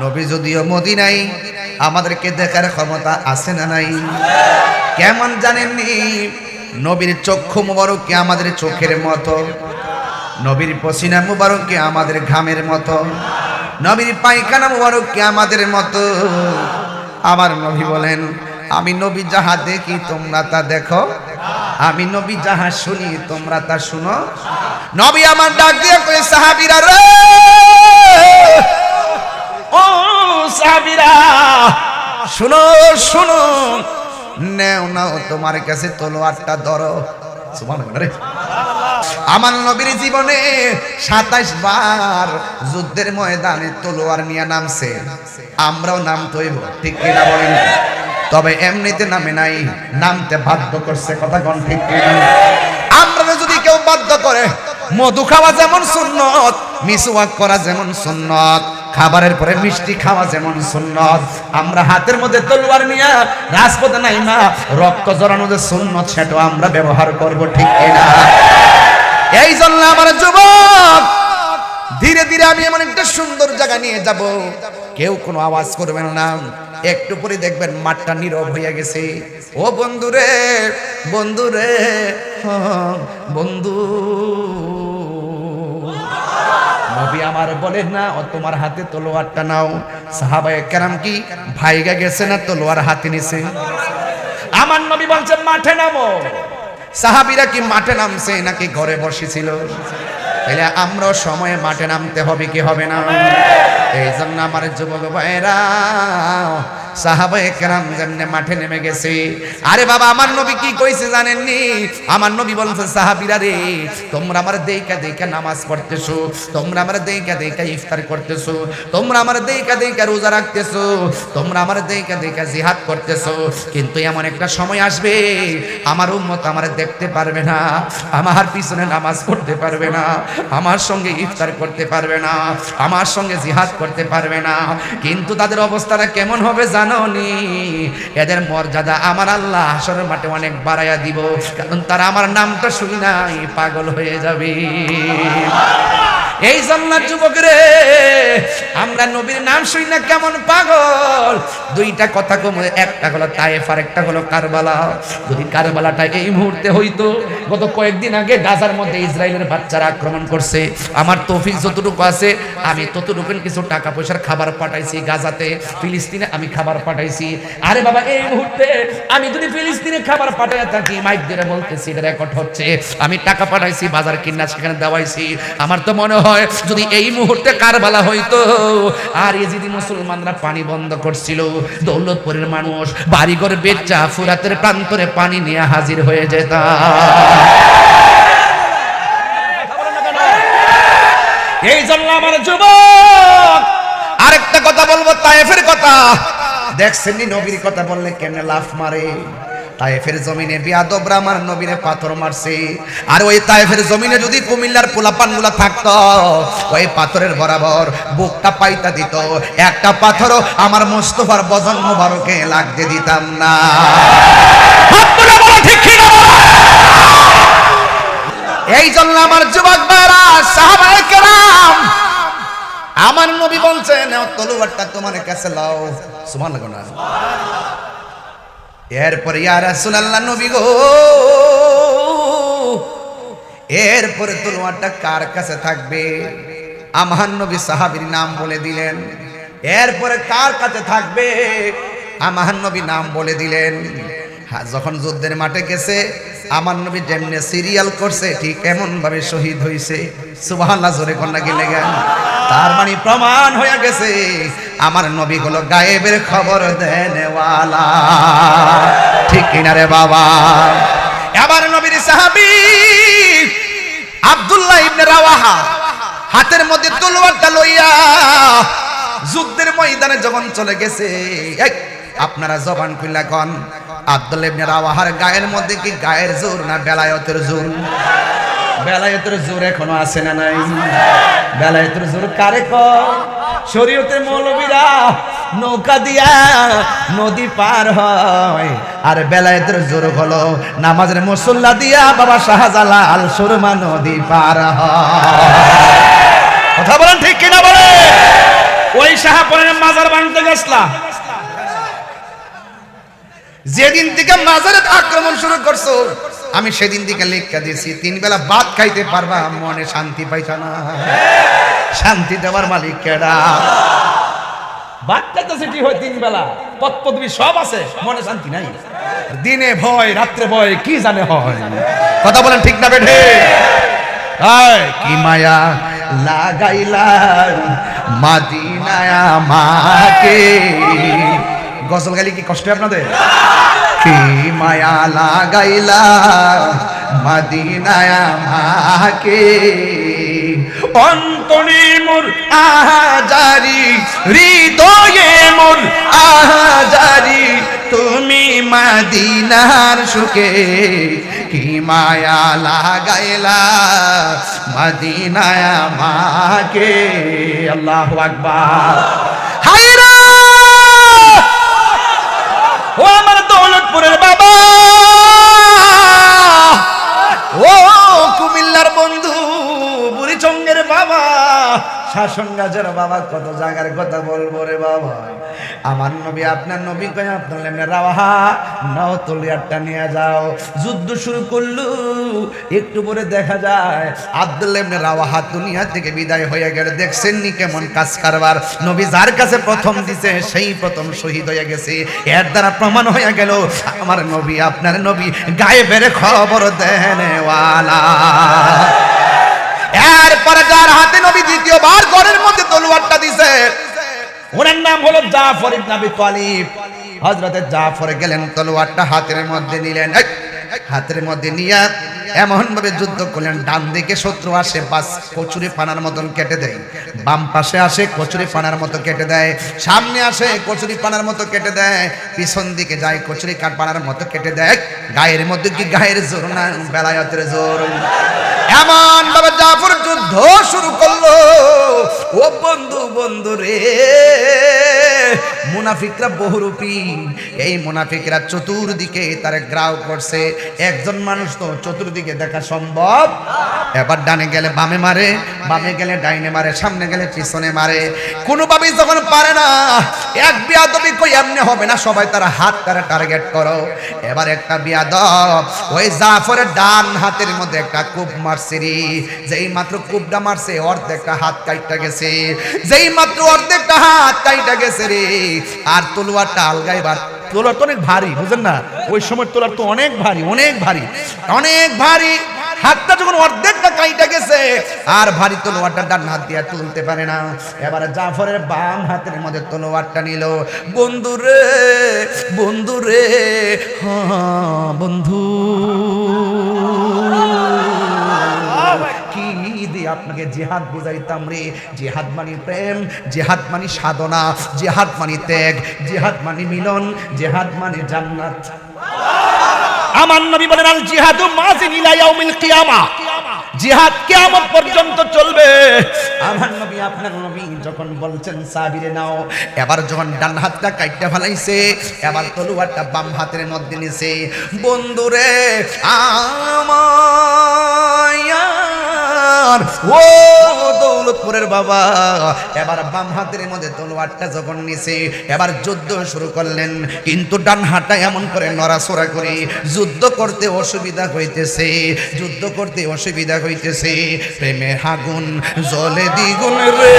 নবী যদিও মদিনাই আমাদেরকে দেখার ক্ষমতা আছে না নাই। কেমন জানেননি? নবীর চক্ষু মুবারক কি আমাদের চোখের মতো। নবীর পসিনা মুবারক কি আমাদের ঘামের মতো। নবীর পায়খানা মুবারক কি আমাদের মতো। আমার নবী বলেন, আমি নবী যাহা দেখি তোমরা তা দেখো। আমি নবী যাহা শুনি তোমরা তা শুনো। নবী আমার ডাক দিয়ে কই সাহাবীরা রে! ও সাহাবীরা শুনো শুনো। নেও, নাও, তোমার কাছে তলোয়ারটা ধরো। আমার নবীর জীবনে সাতাইশ বার যুদ্ধের ময়দানে তলোয়ার নিয়ে নামছে। আমরাও নাম তৈব ঠিক কিনা বলেন? তবে এমনিতে নামে নাই, নামতে বাধ্য করছে, কথা কোন ঠিক কিনা? আমরা যদি কেউ বাধ্য করে, মধু খাওয়া যেমন সুন্নত, মিসওয়াক করা যেমন সুন্নত। খাবারের পরে মিষ্টি খাওয়া যেমন সুন্নত। আমরা হাতের মধ্যে তলোয়ার নিয়ে রাজপথে নাই না রক্ত জড়ানো যে সুন্নত সেটা আমরা ব্যবহার করব, ঠিক কিনা এই জন্য আমার যুবক, ধীরে ধীরে আমি এমন একটা সুন্দর জায়গা নিয়ে যাব। কেউ কোনো আওয়াজ করবেন না। একটু পরে দেখবেন মাঠটা নীরব হয়ে গেছে। ও বন্ধুরে বন্ধুরে বন্ধু। নবী আমার বলে না ও তোমার হাতে তলোয়ারটা নাও। সাহাবায়ে কেরাম কি ভাইগা গেছে না তলোয়ার হাতে নিছে? আমার নবী বলছে মাঠে নামো। সাহাবিরা কি মাঠে নামছে নাকি ঘরে বসেছিল? তাহলে আমরা সময়ে মাঠে নামতে হবে কি হবে না? এই জন্য আমার যুবক ভাইরা যেমনে মাঠে নেমে গেছে। আরে বাবা, আমার নবী কি কইছে আমার নবী বলছে তোমরা আমার জিহাদ করতেছো। কিন্তু এমন একটা সময় আসবে, আমার উম্মত আমার দেখতে পারবে না, আমার পিছনে নামাজ পড়তে পারবে না, আমার সঙ্গে ইফতার করতে পারবে না, আমার সঙ্গে জিহাদ করতে পারবে না। কিন্তু তাদের অবস্থাটা কেমন হবে জানো নি এদের মর্যাদা আমার আল্লাহ আসরের মাঠে অনেক বাড়াইয়া দিব, কারণ তারা আমার নামটা শুনি নাই, পাগল হয়ে যাবে। এই জন্য যুবক রে আমরা নবীর নাম শুনি না কেমন পাগল? দুইটা কথা কম একটা হলো তায়েফ আর একটা হলো কারবালা। যদি কারবালাটা এই মুহূর্তে হইতো, গত কয়েকদিন আগে গাজার মধ্যে ইসরায়েলের বাচ্চারা আক্রমণ করছে। আমার তৌফিক যতটুকু আছে, আমি ততটুকু কিছু টাকা পয়সার খাবার পাঠাইছি গাজাতে। ফিলিস্তিনে আমি খাবার পাঠাইছি। আরে বাবা, এই মুহূর্তে আমি যদি ফিলিস্তিনে খাবার পাঠাই থাকি, মাইক দিয়ে বলতেছি রেকর্ড হচ্ছে। আমি টাকা পাঠাইছি, বাজার কিনা সেখানে দেওয়াইছি। আমার তো মনে হয় যদি এই মুহূর্তে কারবালা হইতো। আর এই যদি মুসলমানরা পানি বন্ধ করছিল, দৌলতপুরের মানুষ বাড়িঘর বেচা ফুরাতের প্রান্তরে পানি নিয়ে হাজির হয়ে যেত। এই জন্য আমার যুবক, আরেকটা কথা বলব, তায়েফের কথা। দেখছেন নবীর কথা বললে কেন লাফ মারে? তায়েফের জমিনে বিয়াদবরা আমার নবীরে পাথর মারছে। আর ওই তায়েফের জমিনে যদি কুমিল্লার পোলাপানগুলা থাকতো, ওই পাথরের বরাবর বুকটা পাইতা দিত। একটা পাথরও আমার মোস্তফার বজন মোবারকে লাগতে দিতাম না? এই জন্য আমার যুবক ভাইরা, সাহাবায়ে কেরাম, আমার নবী বলছেন "নাও তলোয়ারটা তোমার কাছে লাও। সুবহানাল্লাহ। না এরপরে ইয়া রাসূলুল্লাহ নবী গো! এরপরে তলোয়ারটা কার কাছে থাকবে? আমার নবী সাহাবির নাম বলে দিলেন। এরপরে কার কাছে থাকবে? আমার নবী নাম বলে দিলেন। হ্যাঁ, যখন যুদ্ধের মাঠে গেছে আমার নবী যেমনে সিরিয়াল করছে ঠিক এমন ভাবে শহীদ হইছে। সুবহানাল্লাহ জোরে কন্যা গেলে গেল। তার মানে প্রমাণ হয়ে গেছে আমার নবী হলো গায়েবের খবর দেনেওয়ালা। ঠিক কিনা রে বাবা? এবার নবীর সাহাবী আব্দুল্লাহ ইবনে রাওয়াহা হাতের মধ্যে তলোয়ারটা লইয়া যুদ্ধের ময়দানে যখন চলে গেছে এই, আপনারা জবান খুললা কন। আব্দুল্লাহ ইবনে রাওয়াহার গায়ের মধ্যে কি গায়ের জোর না বেলায়তের জোর? বেলায়েতের জোর এখনও আছে না নাই? বেলায়েতের জোর কারে কম শরীয়তের মৌলবীরা নৌকা দিয়া নদী পার হয়। আর বেলায়েতের জোর হলো নামাজের মুসল্লা দিয়া বাবা শাহজালাল সুরমা নদী পার হয়। কথা বলেন ঠিক কিনা বলে ওই শাহাপনের মাজার ভাঙতে গেছলা যেদিন থেকে মাজারে আক্রমণ শুরু করছ আমি সেদিন থেকে লেখা দিয়েছি তিন বেলা ভাত খাইতে পারবা মনে শান্তি পাইছা না। শান্তি দেওয়ার মালিক কেডা? ভাত খাইতেছে কি হয় তিন বেলা? পদ পদবি সব আছে মনে শান্তি নাই। দিনে ভয় রাত্রে ভয় কি জানে হয়? কথা বলেন ঠিক না বেঠে? আয় কি মায়া লাগাইলা মাদিনায়া মাকে গজল গালি কি কষ্ট আপনাদের? কি মায়া লাগাইলা মাদিনায়া মাকে অন্তরে মোর আহাজারি হৃদয়ে মোর আহাজারি তুমি মাদিনার সুখে কি মায়া লাগাইলা মদিনায়া মাকে আল্লাহু আকবার। হায়রা ও আমার দৌলতপুরের বাবা। ও কুমিল্লার বন্ধু বুড়িচঙ্গের বাবা। শাসন গাছের বাবা, কত জায়গার কথা বলব রে বাবা। আমার নবী, আপনার নবী কয়, আপনার লেমনে রাওয়াহা, নাও তলিয়ারটা নিয়ে যাও। যুদ্ধ শুরু করলু, একটু পরে দেখা যায়, আব্দুল লেমনে রাওয়াহা দুনিয়া থেকে বিদায় হয়ে গেলে। দেখছেন নি কেমন কাজ কারবার? নবী যার কাছে প্রথম দিছে, সেই প্রথম শহীদ হয়ে গেছে। এর দ্বারা প্রমাণ হয়ে গেল, আমার নবী, আপনার নবী, গায়ে বেড়ে খবর দেন ওয়ালা। এরপরে যার হাতে নবী দ্বিতীয়বার ঘরের মধ্যে তলোয়ারটা দিছে ওনার নাম হলো জাফর ইবনে আবি তালিব। হযরতে জাফর গেলেন, তলোয়ারটা হাতের মধ্যে নিলেন হাতের মধ্যে নিয়ে এমন ভাবে যুদ্ধ করলেন, ডান দিকে শত্রু আসে, বাস কচুরি পানার মতন কেটে দেয়। বাম পাশে আসে, কচুরি পানার মতো কেটে দেয়। সামনে আসে, কচুরি পানার মতো কেটে দেয়। পিছন দিকে যায়, কচুরি কাঠ পানার মতো কেটে দেয়। গায়ের মধ্যে কি গায়ের জোর না, বেলায়তের জোর? এমন ভাবে জাফর যুদ্ধ শুরু করল। ও বন্ধু বন্ধু রে, মুনাফিকরা বহুরূপী। এই মুনাফিকরা চতুর্দিকে তার গ্রাহ করছে। একজন মানুষ তো চতুর্দিকে দেখা সম্ভব। এবার ডানে গেলে বামে মারে, বামে গেলে ডাইনে মারে, সামনে গেলে পিছনে মারে। কোনোভাবেই যখন পারে না, এক বিয়াদবি কই এমনি হবে না, সবাই তারা হাত তারা টার্গেট করো। এবার একটা বিয়াদব, ওই জাফরের ডান হাতের মধ্যে একটা কূপ মারছে রে যেই মাত্র কূপটা মারছে, অর্ধেকটা হাত কাইটা গেছে। যেই মাত্র অর্ধেকটা হাত কাইটা গেছে রে। আর তলোয়ারটা আলগাইবার তোলার তো অনেক ভারী বুঝেন না? ওই সময় তোলার তো অনেক ভারী অনেক ভারী অনেক ভারী। হাতটা যখন অর্ধেকটা কাইটা গেছে, আর ভারী তলোয়ারটা ডান হাত দিয়ে তুলতে পারে না। এবারে জাফরের বাম হাতের মধ্যে তলোয়ারটা নিল। বন্ধু রে বন্ধু রে হ্যাঁ বন্ধু। আপনাকে জেহাদ বুঝাইতাম রে। জেহাদ মানি প্রেম জেহাদ মানি সাধনা জেহাদ মানি ত্যাগ জেহাদ মানি মিলন জেহাদ মানে জান্নাত। আমার নবী বলেন আল জিহাদু মাজিন ইলা ইয়াউমিল কিয়ামা। জিহাদ কিয়ামত পর্যন্ত চলবে। আমার নবী আপনার নবী যখন বলছেন সাবিরে নাও। এবার যখন ডান হাতটা কাইটটা ফেলাইছে এবার তলুয়ারটা বাম হাতের মধ্যে নিছে। বন্ধুরে আমার ও দৌলতপুরের বাবা, এবার বাম হাতের মধ্যে তলোয়ারটা যখন নিছে, এবার যুদ্ধ শুরু করলেন। কিন্তু ডান হাতটা এমন করে নড়াচড়া করে যুদ্ধ করতে অসুবিধা হইতেছে, যুদ্ধ করতে অসুবিধা হইতেছে। প্রেমে হাগুন জলে দ্বিগুণ রে।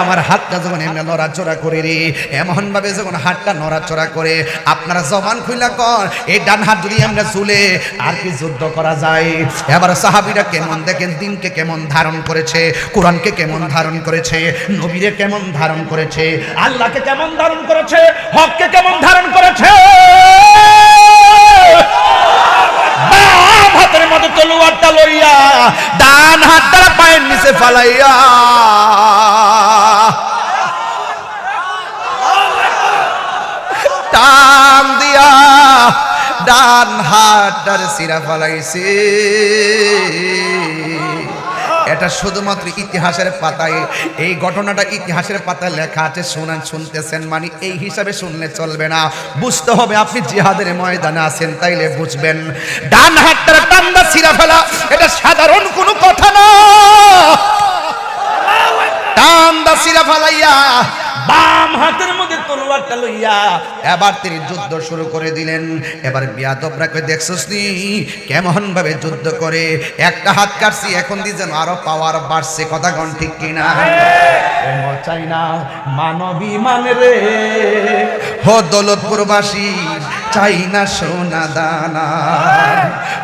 আমার হাতটা যখন এমনি নড়াচড়া করে রে এমন ভাবে যখন হাতটা নড়াচড়া করে, আপনারা জবান খুইলা কর, এই ডান হাত যদি আমরা চুলে আর কি যুদ্ধ করা যায়? এবার সাহাবিরা কেমন দেখেন, দিনকে কেমন ধারণ করেছে, কোরআনকে কেমন ধারণ করেছে, নবীরে কেমন ধারণ করেছে, আল্লাহকে কেমন ধারণ করেছে, হককে কেমন ধারণ করেছে? হাতের মধ্যে তলোয়ারটা লইয়া, ডান হাতটা পায়ের নিচে ফালাইয়া হাতটার সিরা ফালাইছে। এটা শুধুমাত্র ইতিহাসের পাতায়, এই ঘটনাটা ইতিহাসের পাতায় লেখা আছে, শুনেন, শুনতেছেন মানে এই হিসাবে শুনলে চলবে না। বুঝতে হবে আপনি জিহাদের ময়দানে আছেন, তাইলে বুঝবেন। ডান হাতটার টান্দা সিরা ফেলা, এটা সাধারণ কোনো কথা না। ডান দা সিরা ফালাইয়া বাম হাতের মধ্যে তলোয়ারটা লইয়া এবার তিনি যুদ্ধ শুরু করে দিলেন। এবার বিয়াদবরাকে দেখছস নি? কেমন ভাবে যুদ্ধ করে? একটা হাত কাটছি এখন দিয়ে যেন আরও পাওয়ার বাড়ছে। কথা গণ ঠিক কিনা? চাই না মানবী মানে রে। হো দৌলতপুরবাসী। চাই না সোনা দানা।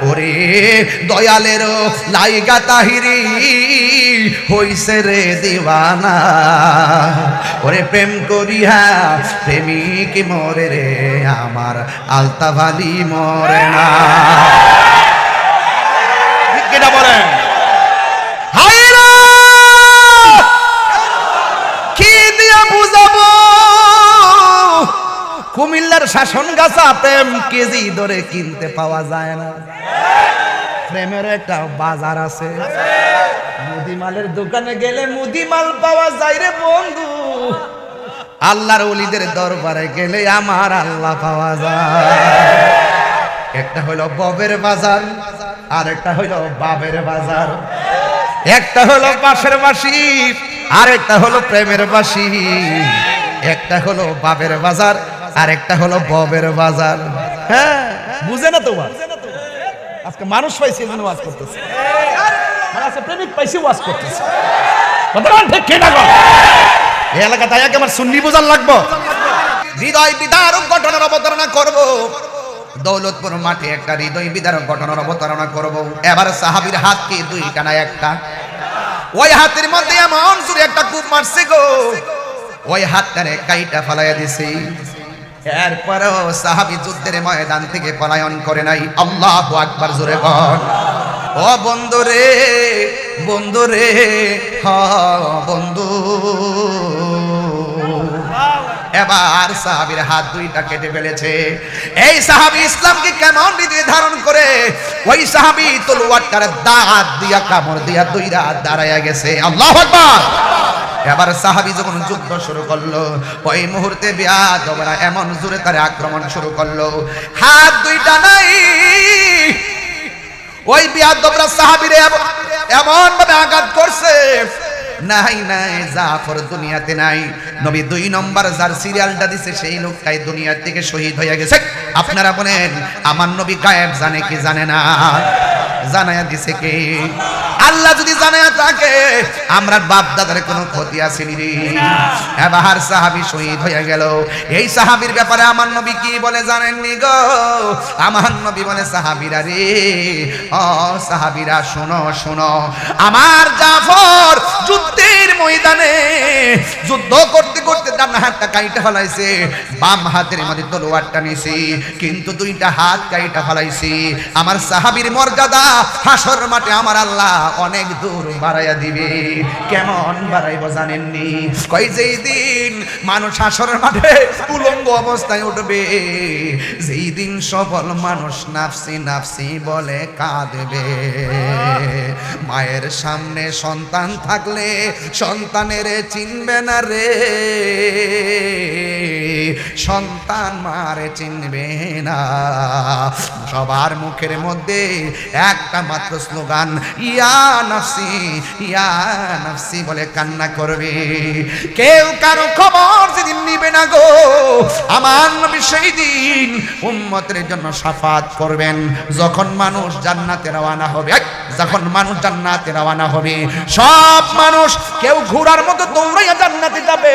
ওরে দয়ালের লাইগা তাহিরি হইছে রে দিওয়ানা। ওরে প্রেম করিয়া প্রেমিক মরে রে, আমার আলতাভালি মরে না। বলেন? কুমিল্লার শাসন গাছা প্রেম কেজি ধরে কিনতে পাওয়া যায় না। প্রেমের একটা বাজার আছে। মুদিমালের দোকানে গেলে মুদিমাল পাওয়া যায় রে বন্ধু। আল্লাহর ওলিদের দরবারে গেলে আমার আল্লাহ পাওয়া যায়। একটা হলো ববের বাজার আর একটা হলো বাবের বাজার। একটা হলো পাশের বাসি আর একটা হলো প্রেমের বাসি। একটা হলো বাবের বাজার আর একটা হলো ববের বাজার। হ্যাঁ বুঝে না তোমার আজকে মানুষ পাইছে এজন্য ওয়াজ করতেছে। আজকে প্রেমিক পাইছে ওয়াজ করতেছে। বল, ঠিক কিনা গো? এই এলাকা তাই আমার সুন্নি বোঝার লাগবো। হৃদয় বিদারক ঘটনার অবতারণা করব। দৌলতপুর মাঠে একটা হৃদয় বিদারক ঘটনার অবতারণা করব। এবার সাহাবীর হাতকে দুই কানা একটা। ওই হাতের মধ্যে এমন জোরে একটা কূপ মারছে গো। ওই হাতটারে কাইটা ফালাইয়া দিছে। এরপরেও সাহাবী যুদ্ধের ময়দান থেকে পলায়ন করে নাই। আল্লাহু আকবার, জোরে কর ও বন্ধু রে বন্ধু রে, হ, বন্ধু। এবার সাহাবীর হাত দুইটা কেটে ফেলেছে। এই সাহাবী ইসলামকে কেমন হৃদয়ে ধারণ করে? ওই সাহাবী তলোয়ারটার দাঁত দিয়া কামড় দিয়া দুই রাত দাঁড়াইয়া গেছে। আল্লাহু আকবার। এবার সাহাবি যখন যুদ্ধ শুরু করল, ওই মুহূর্তে বিয়াদ ওরা এমন জোরে তার আক্রমণ শুরু করল। হাত দুইটা নাই। ওই বিয়াদবরা সাহাবিরে এমন ভাবে আঘাত করছে। নাই নাই, জাফর দুনিয়াতে নাই। নবী দুই নম্বর যার সিরিয়ালটা দিছে, সেই লোকটাই দুনিয়ার থেকে শহীদ হয়ে গেছে। আপনারা বলেন, আমার নবী গায়েব জানে কি জানে না? জানায়া দিছে কে? আল্লাহ যদি জানায়া থাকে, আমরা বাপ দাদার কোনো ক্ষতি আসেনি রে। এবার সাহাবী শহীদ হয়ে গেল। এই সাহাবীর ব্যাপারে আমার নবী কি বলে জানেননি গো? আমার নবী বলে, সাহাবীরা রে ও সাহাবীরা, শোনো শোনো। আমার জাফর যুদ্ধের ময়দানে যুদ্ধ করতে করতে ডান হাতটা কাইটা ফলাইছে, বাম হাতের মধ্যে তলোয়ারটা নিছি কিন্তু দুইটা হাত কাইটা ফলাইছি। আমার সাহাবীর মর্যাদা হাসর মাঠে আমার আল্লাহ অনেক দূর বাড়াইয়া দিবে। কেমন বাড়াইব জানেননি? কই যেই দিন মানুষ হাসর মাঠে উলঙ্গ অবস্থায় উঠবে, যেই দিন সফল মানুষ নাফসি নাফসি বলে কাঁদবে। মায়ের সামনে সন্তান থাকলে সন্তানের চিনবে না রে। সন্তান মারে চিনবে না। সবার মুখের মধ্যে একটা মাত্র স্লোগান, ইয়া নাফসি ইয়া নাফসি বলে কান্না করবে। কেউ কারও খবর যেদিন নিবে না গো। আমার নবী সেই দিন উম্মতের জন্য সাফাত করবেন। যখন মানুষ জান্নাতে রওনা হবে, যখন মানুষ জান্নাতে রওনা হবে, সব মানুষ কেউ ঘোড়ার মতো দৌড়াইয়া জান্নাতে যাবে।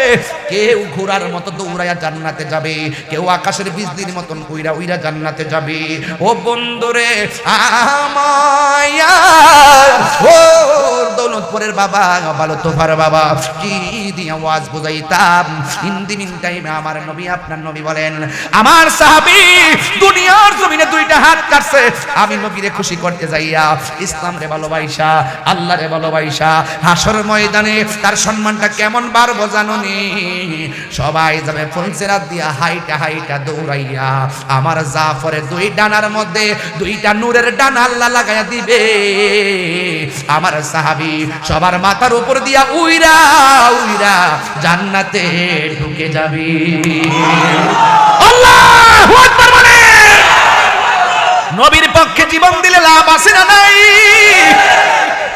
কেউ ঘোড়ার মতো দৌড়াইয়া জান্নাতে যাবে। কেউ আকাশের বিজলির মতন উইরা উইরা জান্নাতে যাবে। ও বন্ধুরে আমায়া ও দৌলতপুরের বাবা ভালো তোফার বাবা, কি দিয়ে আওয়াজ বুঝাইতাম? হিন্দি মিন টাইমে আমার নবী, আপনার নবী বলেন, আমার সাহাবী দুনিয়ার জমিনে দুইটা হাত কাটছে। আমি নবীরে খুশি করতে যাইয়া ইসলাম রে ভালোবাসা আল্লাহ রে ভালোবাসা হাসর ময়দানে তার সম্মানটা কেমন বাড়বো জাননি? সবাই যাবে ফুলসেরাত দিয়া হাইটা হাইটা দৌড়াইয়া আমার জাফরে দুই ডানার মধ্যে দুইটা নূরের ডানা আল্লাহ লাগাইয়া দিবে। আমার সাহাবী সবার মাথার উপর দিয়া উইরা উইরা জান্নাতে ঢুকে যাবে। নবীর পক্ষে জীবন দিলে লাভ আছে না নাই?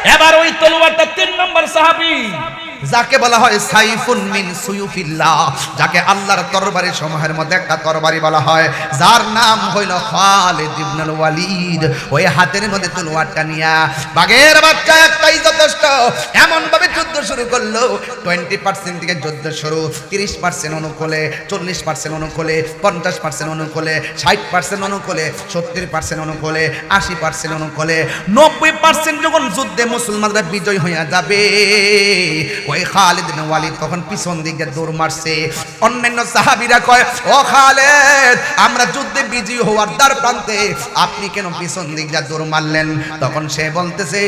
এবার ওই তলোয়ারটা তিন নম্বর সাহাবী। যাকে বলা হয় সাইফুন মিন সুয়ুফিল্লাহ, যাকে আল্লাহর তরবারি সমূহের মধ্যে একটা তরবারি বলা হয়, যার নাম হইল খালিদ ইবনুল ওয়ালিদ। ওই হাতের মধ্যে তলোয়ারটা নিয়া বাগের বাচ্চা একটাই যথেষ্ট এমন ভাবে যুদ্ধ শুরু করল টোয়েন্টি পার্সেন্ট থেকে যুদ্ধ শুরু, তিরিশ পার্সেন্ট অনুকূলে, চল্লিশ পার্সেন্ট অনুকূলে, পঞ্চাশ পার্সেন্ট অনুকূলে, ষাট পার্সেন্ট অনুকূলে, সত্তর পার্সেন্ট অনুকূলে, আশি পার্সেন্ট অনুকূলে, নব্বই পার্সেন্ট যখন যুদ্ধে মুসলমানরা বিজয় হইয়া যাবে ওই খালিদ ওয়ালিদ তখন পিছন দিকে দৌড় মারছে? অন্যান্য সাহাবীরা কয়, ও খালেদ, আমরা যুদ্ধে বিজয়ী হওয়ার দ্বার প্রান্তে আপনি কেন পিছন দিক যা দৌড় মারলেন? তখন সে বলতেছে,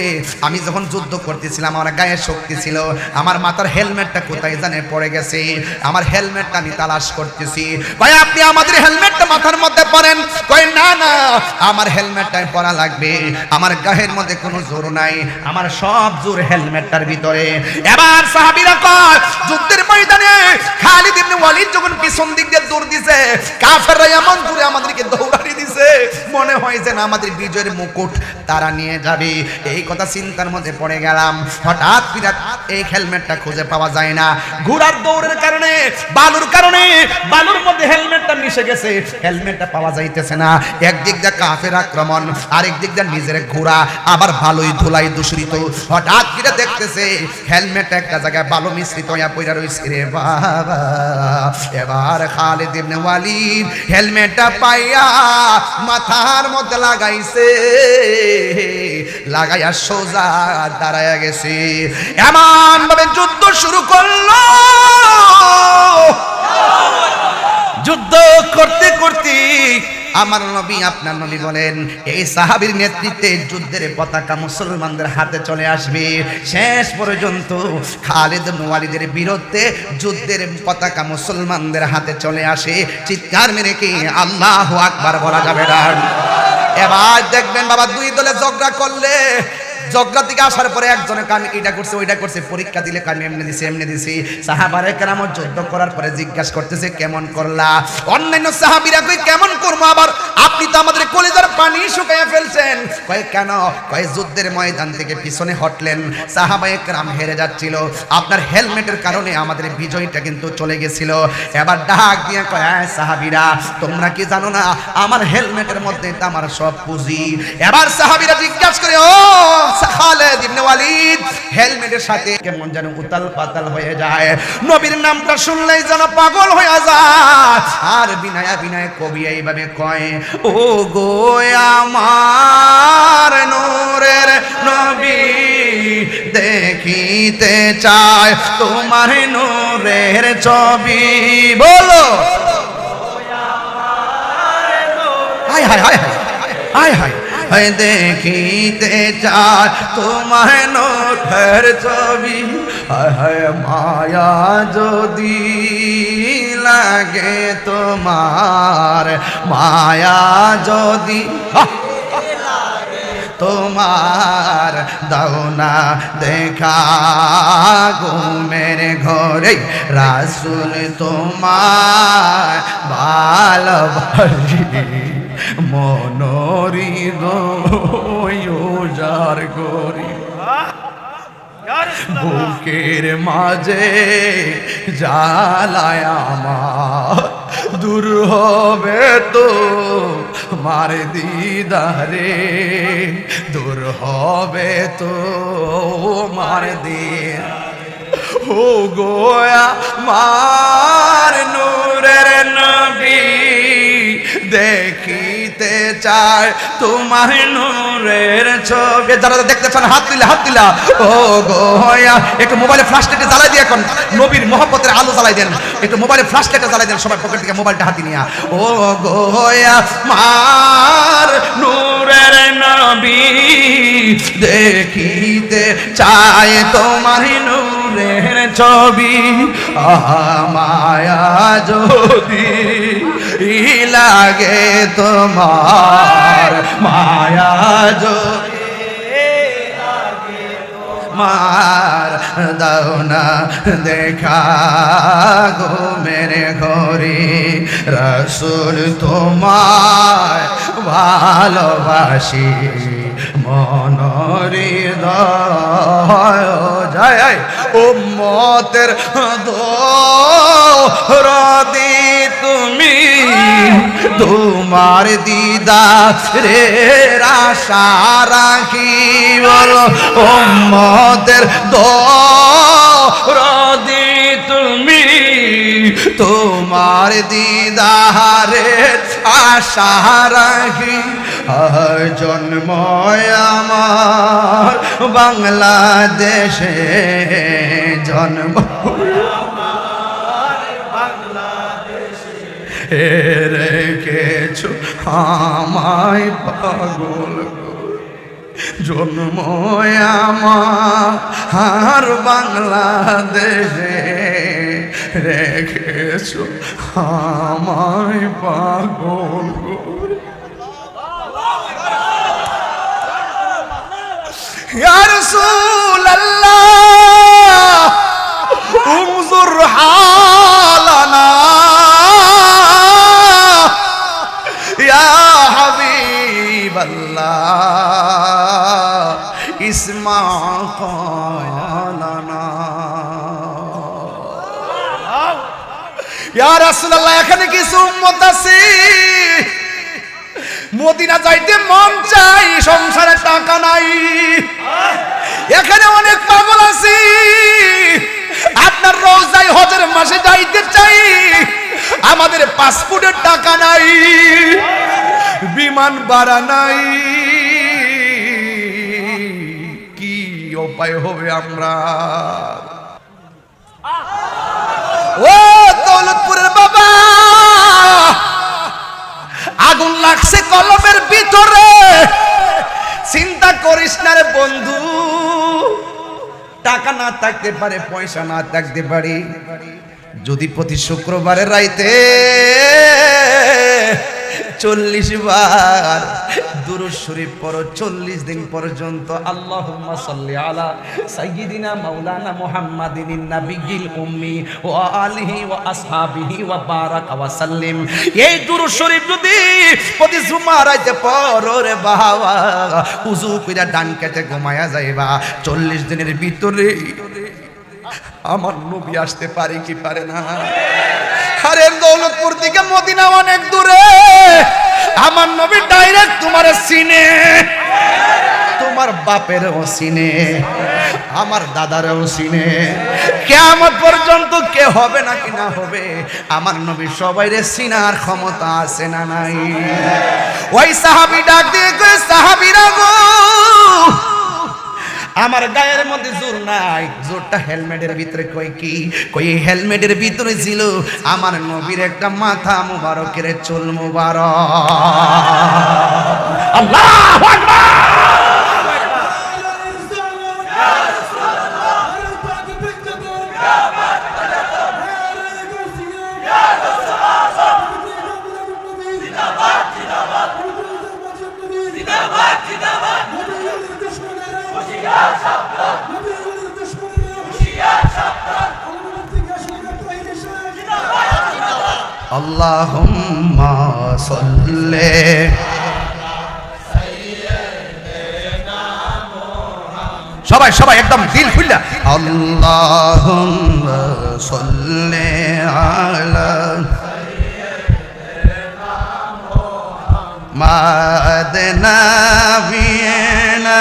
আমি যখন যুদ্ধ করতেছিলাম, আমার গায়ে শক্তি ছিল, আমার মাথার হেলমেটটা কোথায় জানে পড়ে গেছে, আমার হেলমেটটা আমি তালাশ করতেছি। কয়, আপনি আমাদের হেলমেটটা মাথার মধ্যে পরেন কয়, না না, আমার হেলমেটটাই পরা লাগবে, আমার গায়ের মধ্যে কোনো জোর নাই, আমার সব জোর হেলমেটটার ভিতরে। এবার সাহাবীরা কয়, যুদ্ধের ময়দানে খালিদ ইবনে ওয়ালিদ যখন পিছন দিক দিয়ে দৌড় দিছে, কাফেররা এমন দূরে আমাদেরকে দৌড়ানি দিছে, মনে হয় যে না আমাদের বিজয়ের মুকুট তারা নিয়ে যাবে। এই কথা চিন্তার মধ্যে পড়ে গেলাম। হঠাৎ বিরাট এই হেলমেটটা খুঁজে পাওয়া যায় না। ঘোড়ার দৌড়ের কারণে, বালুর কারণে, বালুর মধ্যে হেলমেটটা মিশে গেছে। হেলমেটটা পাওয়া যাইতেছে না। একদিক দিয়ে কাফের আক্রমণ আরেক দিক দিয়ে নিজের ঘোড়া, আবার ভালোই ধুলাই দূষিত। হঠাৎ করে দেখতেছে হেলমেট একটা জায়গায় বালু মিশ্রিত হইয়া পইরা রইছে। রে বাবা। এবার খালেদ ইবনে ওয়ালিদ হেলমেটটা পাইয়া মাথার মধ্যে লাগাইছে। লাগাইয়া সোজা দাঁড়ায়া গেছে। এমন ভাবে যুদ্ধ শুরু করল। যুদ্ধ করতে করতে আমার নবী, আপনার নবী বলেন, এই সাহাবির নেতৃত্বে যুদ্ধের পতাকা মুসলমানদের হাতে চলে আসবে। শেষ পর্যন্ত খালেদ মোয়ালিদের বিরুদ্ধে যুদ্ধের পতাকা মুসলমানদের হাতে চলে আসে। চিৎকার মেরে কি আল্লাহ আকবার বলা যাবে না। এবার দেখবেন বাবা, দুই দলে ঝগড়া করলে জগরা থেকে আসার পরে একজনের কান এটা করছে, ওইটা করছে। পরীক্ষা দিলে কান এমনি দিছে, এমনি দিছি। সাহাবারে কেরাম যুদ্ধ করার পরে জিজ্ঞাসা করতেছে, কেমন করলা? অন্যান্য সাহাবিরা কই কেমন করব আবার? আপনি তো আমাদের কলিজার পানি শুকাইয়া ফেলছেন। কয়, কেন? কয়, যুদ্ধের ময়দান থেকে পিছনে হটলেন। সাহাবায়ে কেরাম হেরে যাচ্ছিল। আপনার হেলমেটের কারণে আমাদের বিজয়টা কিন্তু চলে গেছিল। এবার ডাক দিয়ে কয়, "আয় সাহাবিরা, তোমরা কি জানো না, আমার হেলমেটের মধ্যে তো আমার সব পুঁজি। এবার সাহাবিরা জিজ্ঞাসা করে, ও খালেদ ইবনে ওয়ালিদ হেলমেটের সাথে কেমন যেন উতাল পাতাল হয়ে যায়। নবীর নামটা শুনলেই যেন পাগল হয়ে যায়। আর বিনায়া বিনায় কবি এইভাবে কয় ও গো আমার নূরের নবী দেখিতে চায় তোমার নূরের ছবি। বলো। হায় হায় হায় হায় হায় হায় হায়। দেখিতে চায় তোমার নোটের ছবি হয় মায়া যদি লাগে তোমার মায়া যদি! তোমার দাও না দেখা ঘুমের ঘরে। রাসুল তোমার ভালোবাসি। মনোরি গোজার করি। বুকের মাঝে জ্বালায় আমার। দূর হবে তো মার দিদারে, দূর হবে তো মার দিন ও গোয়া মার নূরের নবী। দেখিতে চায় তোমার নূরের ছবি। যারা দেখতে চান হাত দিলে হাত দিলা ও গোয়া একটু মোবাইলে ফ্ল্যাশ লাইটে জ্বালাই দিয়ে এখন নবীর মহব্বতের আলো জ্বালাই দেন। একটু মোবাইলে ফ্ল্যাশ লাইটে জ্বালাই দেন সবাই পকেট থেকে মোবাইলটা হাতে নিয়ে। ও গোয়া মার নূরের নবী দেখিতে চায় তোমার নূরের ছবি। আহা, মায়া যদি লাগে তোমার মায়া যদি মার না দেখা গো মেরে ঘরে। রসুল তোমার ভালোবাসি মনরি যায় ও মতের তুমি তোমার দিদা রে আশা রাখি বলো ও মতের দরদি তুমি। তোমার দিদারে আশা রাখি আর জন্ম আমার বাংলাদেশে জন্ম। রেখেছো আমায় পাগল জন্ম আমার বাংলাদেশে রেখেছো আমায় পাগল يا رسول الله انظر حالنا মা কলানা এখানে কিছু উম্মত আছে। মদিনা যাইতে মন চাই সংসারে টাকা নাই। এখানে অনেক পাগল আছি। আপনার রোজাই হজের মাসে যাইতে চাই, আমাদের পাসপোর্টের টাকা নাই, বিমান ভাড়া নাই। উপায় হবে আমরা। ও দৌলতপুরের বাবা! আগুন লাগছে কলমের ভিতরে। চিন্তা করিস না রে বন্ধু। টাকা না থাকতে পারে, পয়সা না থাকতে পারে। যদি প্রতি শুক্রবারের রাইতে চল্লিশ বার দুরুদ শরীফ পড়ো, চল্লিশ দিন পর্যন্ত আল্লাহ সাল্লি আলা সাইয়্যিদিনা মাওলানা মুহাম্মাদিন নাবিয়িল উম্মি ওয়া আলিহি ওয়া আসহাবিহি ওয়া বারাকা ওয়া সাল্লিম। এই দুরুদ শরীফ যদি প্রতি জুমার রাইতে পড়ো রে বাবা উযু কইরা ডান ঘুমায়া যাইবা, চল্লিশ দিনের ভিতরে আমার নবী আসতে পারে কি পারে না? আরে দৌলতপুর থেকে মদিনা অনেক দূরে। আমার নবী ডাইরেক্ট তোমার সিনে। তোমার বাপের সিনে আমার দাদার সিনে। কেমন পর্যন্ত কে হবে নাকি না হবে? আমার নবী সবাই রে সিনার ক্ষমতা আছে না নাই? ওই সাহাবি ডাক দিয়ে সাহাবিরা গো আমার গায়ের মধ্যে জোর নাই। জোরটা হেলমেটের ভিতরে কই কি? কই হেলমেটের ভিতরে ছিল আমার নবীর একটা মাথা মুবারকের চুল মুবারক। আল্লাহু আল্লাহুম্মা সাল্লি সবাই সবাই একদম দিল খুললা। আল্লাহুম্মা সাল্লি আলা মাদনা বিনা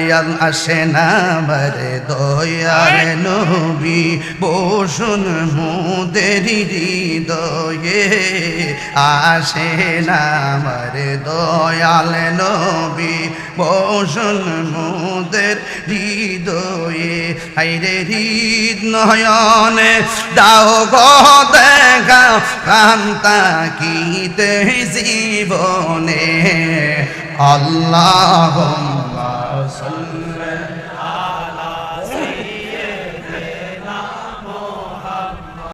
দয়াল আসেন আমার দয়াল নবী বসুন মুদের হৃদয়ে। আসেন আমার দয়াল নবী বসুন মুদের হৃদয়ে। হাইরে হৃদ নয়নে দাও গো দেখা কান্তা কিতে জীবনে। さん